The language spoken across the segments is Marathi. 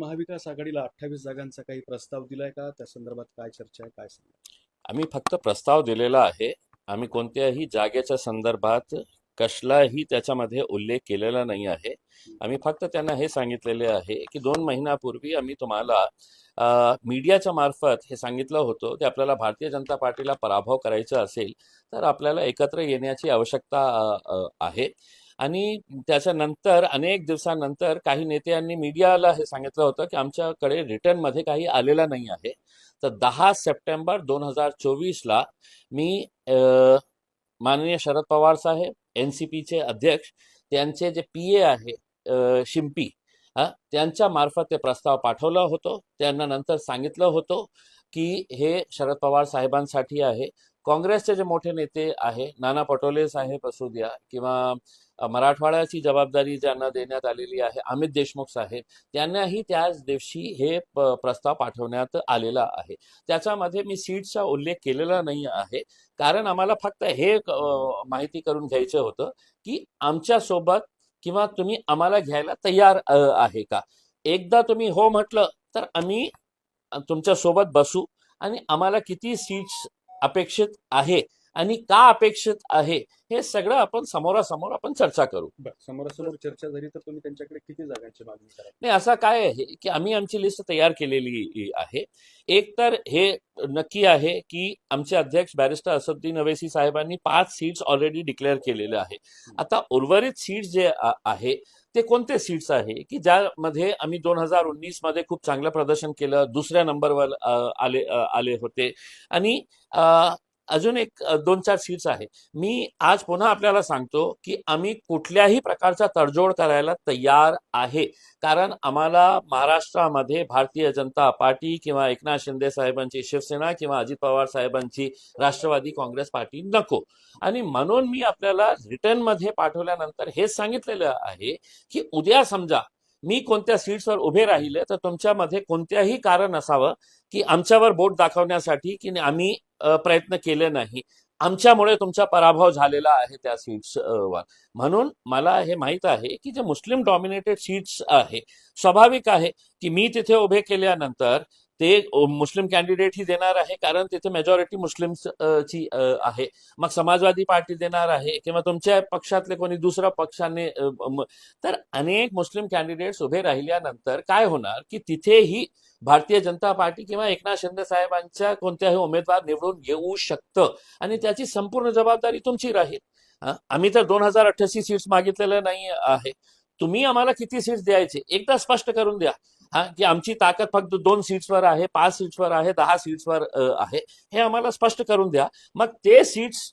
महाविकास आघाडीला अठ्ठावीस जागांचा काही प्रस्ताव दिलाय का? त्या संदर्भात काय चर्चा आहे काय आम्ही फक्त प्रस्ताव दिलेला आहे. आम्ही कोणत्याही जागेच्या संदर्भात कसलाही त्याच्यामध्ये उल्लेख केलेला नाही आहे. आम्ही फक्त त्यांना हे सांगितलेले आहे की दोन महिन्यापूर्वी आम्ही तुम्हाला मीडियाच्या मार्फत हे सांगितलं होतं की आपल्याला भारतीय जनता पार्टीला पराभव करायचा असेल तर आपल्याला एकत्र येण्याची आवश्यकता आहे. आणि त्याच्यानंतर अनेक दिवसानंतर काही नेत्यांनी मीडियाला हे सांगितलं होतं की आमच्याकडे रिटर्नमध्ये काही आलेलं नाही आहे. तर दहा सप्टेंबर दोन हजार चोवीसला मी माननीय शरद पवार साहेब एन सी पीचे अध्यक्ष त्यांचे जे पी ए आहे शिंपी त्यांच्या मार्फत ते प्रस्ताव पाठवला होतो. त्यांना नंतर सांगितलं होतं की हे शरद पवार साहेबांसाठी आहे. काँग्रेसचे जे मोठे नेते आहे नाना पटोले साहेब असू द्या किंवा मराठवाड्याची जबाबदारी ज्यांना देण्यात आलेली आहे अमित देशमुख साहेब त्यांनाही त्याच दिवशी हे प्रस्ताव पाठवण्यात आलेला आहे. त्याच्यामध्ये मी सीट्सचा उल्लेख केलेला नाही आहे. कारण आम्हाला फक्त हे माहिती करून घ्यायचं होतं की आमच्यासोबत किंवा तुम्ही आम्हाला घ्यायला तयार आहे का? एकदा तुम्ही हो म्हटलं तर आम्ही तुमच्यासोबत बसू आणि आम्हाला किती सीट्स अपेक्षित आहे आणि का अपेक्षित आहे हे सगळं आपण समोरासमोर आपण चर्चा करू. समोरासमोर चर्चा झाली तर तुम्ही त्यांच्याकडे किती जागांची मागणी करा नाही असा काय आहे की आम्ही आमची लिस्ट तयार केलेली आहे. एक तर हे नक्की आहे की आमचे अध्यक्ष बॅरिस्टर असदुद्दीन अवेसी साहेबांनी पाच सीट्स ऑलरेडी डिक्लेअर केलेले आहे आता उर्वरित सीट्स जे आहे ते कोणते सीट्स आहे? की ज्यामध्ये आम्ही दोन हजार उन्नीसमध्ये खूप चांगलं प्रदर्शन केलं दुसऱ्या नंबरवर आले आले होते. आणि अजून एक दोन चार सीट्स आहे. मी आज पुन्हा आपल्याला सांगतो की आम्ही कुठल्याही प्रकारचा तडजोड करायला तयार आहे. कारण आम्हाला महाराष्ट्रामध्ये भारतीय जनता पार्टी किंवा एकनाथ शिंदे साहेबांची शिवसेना किंवा अजित पवार साहेबांची राष्ट्रवादी काँग्रेस पार्टी नको. आणि म्हणून मी आपल्याला रिटर्नमध्ये पाठवल्यानंतर हेच सांगितलेलं आहे की उद्या समजा मी कोणत्या सीट्सवर उभे राहिले तर तुमच्यामध्ये कोणत्याही कारण असावं की आमच्यावर बोट दाखवण्यासाठी की आम्ही प्रयत्न केले नाही. आमच्यामुळे तुमचा पराभव झालेला आहे त्या सीट्स वर म्हणून मला हे माहीत आहे की जे मुस्लिम डॉमिनेटेड सीट्स आहे स्वाभाविक आहे की मी तिथे उभे केल्यानंतर ते मुस्लिम कॅन्डिडेट ही देणार आहे कारण तिथे मेजॉरिटी मुस्लिम ची आहे. मग समाजवादी पार्टी देणार आहे किंवा तुमच्या पक्षातले कोणी दुसऱ्या पक्षाने तर अनेक मुस्लिम कॅन्डिडेट्स उभे राहिल्यानंतर काय होणार की तिथेही भारतीय जनता पार्टी किंवा एकनाथ शिंदे साहेबांच्या कोणत्याही उमेदवार निवडून येऊ शकतं. आणि त्याची संपूर्ण जबाबदारी तुमची राहील. आम्ही तर दोन हजार अठ्ठ्याऐंशी सीट्स मागितलेल्या नाही आहे. तुम्ही आम्हाला किती सीट्स द्यायचे? एकदा स्पष्ट करून द्या. हा? की आमची ताकद फक्त दोन सीट्सवर आहे पाच सीट्सवर आहे दहा सीट्सवर आहे. हे आम्हाला स्पष्ट करून द्या. मग ते सीट्स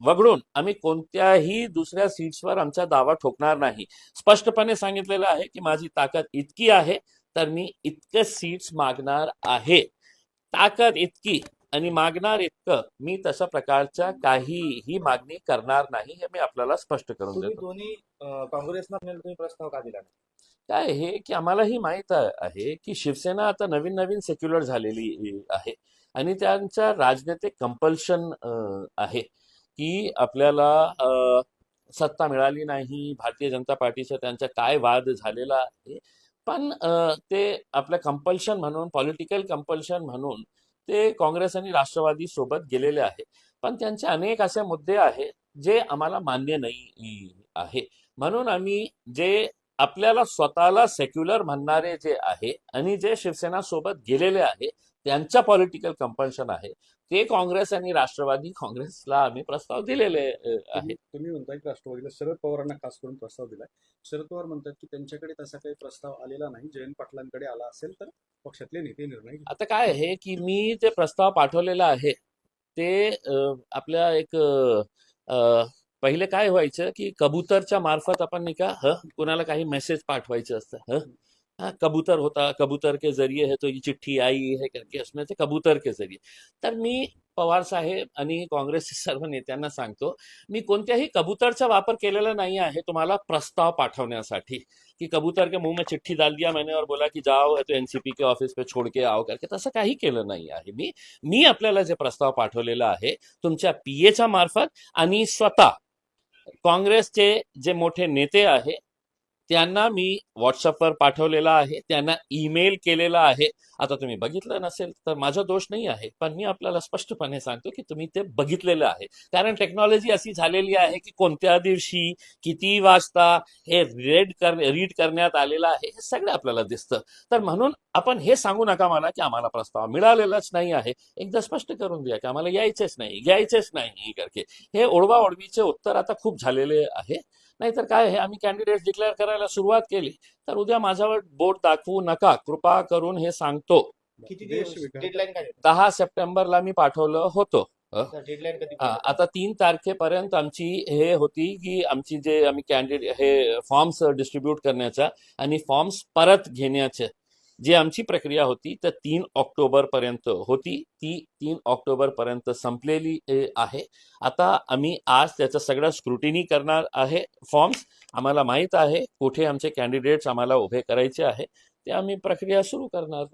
वगळून आम्ही कोणत्याही दुसऱ्या सीट्सवर आमचा दावा ठोकणार नाही. स्पष्टपणे सांगितलेलं आहे की माझी ताकद इतकी आहे तर मी इतके सीट्स मागणार आहे ताकद इतकी आणि मागणार इतकं मी तशा प्रकारच्या काहीही मागणी करणार नाही हे मी आपल्याला स्पष्ट करून देतो दोन्ही प्रस्ताव का दिला? काय हे की आम्हालाही माहीत आहे की शिवसेना आता नवीन नवीन सेक्युलर झालेली आहे आणि त्यांच्या राजनीतिक कंपल्शन आहे की आपल्याला सत्ता मिळाली नाही भारतीय जनता पार्टीचा त्यांचा काय वाद झालेला आहे पण ते आपलं कंपल्शन म्हणून पॉलिटिकल कंपल्शन म्हणून ते काँग्रेस आणि राष्ट्रवादी सोबत गेलेले आहे. पण त्यांचे अनेक असे मुद्दे आहेत जे आम्हाला मान्य नाही आहे. म्हणून आम्ही जे आपल्याला स्वतःला सेक्युलर म्हणणारे जे आहे आणि जे शिवसेना सोबत गेलेले आहे त्यांच्या पॉलिटिकल कंपल्शन आहे. ते काँग्रेस आणि राष्ट्रवादी काँग्रेसला आम्ही प्रस्ताव दिलेले अ, आहे. तुम्ही म्हणताय की राष्ट्रवादीला शरद पवारांना खास करून प्रस्ताव दिलाय. शरद पवार म्हणतात की त्यांच्याकडे तसा काही प्रस्ताव आलेला नाही. जयंत पाटलांकडे आला असेल तर पक्षातले नेते निर्णय. आता काय आहे की मी जे प्रस्ताव पाठवलेला आहे ते आपल्या एक पहिले काय व्हायचं की कबूतरच्या मार्फत आपण नाही का ह कुणाला काही मेसेज पाठवायचं असतं ह. हाँ कबूतर होता कबूतर के जरिए है तो ही चिट्ठी आई है करके असं ते कबूतर के जरिए। तर मी पवार साहेब आणि काँग्रेस सर्व नेत्यांना सांगतो मी कोणत्याही कबूतरचा वापर केलेला नाही आहे तुम्हाला प्रस्ताव पाठवण्यासाठी की कबूतर के मुंह में चिट्ठी डाल दिया मैंने और बोला की जाओ तो एनसीपी के ऑफिस पे छोड़ के आओ करके। तसं काही केलं नाही आहे मी। मी आपल्याला जे प्रस्ताव पाठवलेला आहे तुमच्या पीएच्या मार्फत आणि स्वतः काँग्रेसचे जे मोठे नेते आहे त्यांना मी व्हॉट्सअपवर पाठवलेला आहे त्यांना ईमेल केलेला आहे. आता तुम्ही बघितलं नसेल तर माझा दोष नाही आहे. पण मी आपल्याला स्पष्टपणे सांगतो की तुम्ही ते बघितलेलं आहे. कारण टेक्नॉलॉजी अशी झालेली आहे की कोणत्या दिवशी किती वाजता हे रीड कर रीड करण्यात आलेलं आहे हे सगळं आपल्याला दिसतं. तर म्हणून आपण हे सांगू नका मला की आम्हाला प्रस्ताव मिळालेलाच नाही आहे. एकदा स्पष्ट करून द्या की आम्हाला यायचेच नाही घ्यायचेच नाही करके. हे ओढवा ओढवीचे उत्तर आता खूप झालेले आहे. नाहीतर काय आहे आम्ही कॅन्डिडेट डिक्लेअर करायला सुरुवात केली. तर उद्या माझ्यावर बोट दाखवू नका. कृपा करून हे सांगतो. किती देश दिवस विकास- डेडलाईन काय दहा सप्टेंबरला मी पाठवलं होतं. डेडलाईन कधी हा, आता तीन तारखेपर्यंत आमची हे होती की आमची जे आम्ही कॅन्डिडेट हे फॉर्म्स डिस्ट्रीब्यूट करण्याचा आणि फॉर्म्स परत घेण्याचे जी आमची प्रक्रिया होती तर तीन ऑक्टोबर पर्यंत होती. ती तीन ऑक्टोबर पर्यंत संपलेली ए, आहे. आता आम्ही आज त्याचं सगळं स्क्रुटिनी करणार आहे. फॉर्म्स आम्हाला माहीत आहे कुठे आमचे कॅन्डिडेट्स आम्हाला उभे करायचे आहे. ते आम्ही प्रक्रिया सुरू करणार.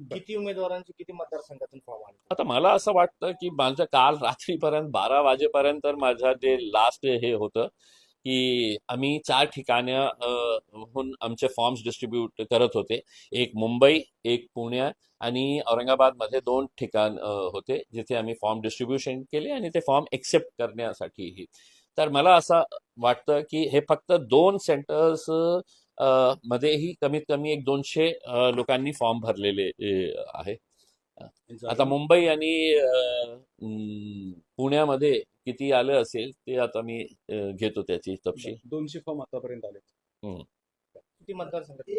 किती उमेदवारांची किती मतदारसंघातून फॉर्म आले? आता मला असं वाटतं की माझं काल रात्रीपर्यंत बारा वाजेपर्यंत तर माझं जे लास्ट हे होतं की आम्ही चार ठिकाणं अ, हून आमचे फॉर्म्स डिस्ट्रीब्यूट करत होते. एक मुंबई एक पुणे आणि औरंगाबादमध्ये दोन ठिकाण होते जिथे आम्ही फॉर्म डिस्ट्रीब्युशन केले आणि ते फॉर्म एक्सेप्ट करण्यासाठीही. तर मला असं वाटतं की हे फक्त दोन सेंटर्स मध्येही कमीत कमी एक दोनशे लोकांनी फॉर्म भरलेले आहे. आता मुंबई आणि पुण्यामध्ये किती आलं असेल ते आता मी घेतो त्याची तपशील. दोनशे फॉर्म आतापर्यंत आले किती मतदारसंघात?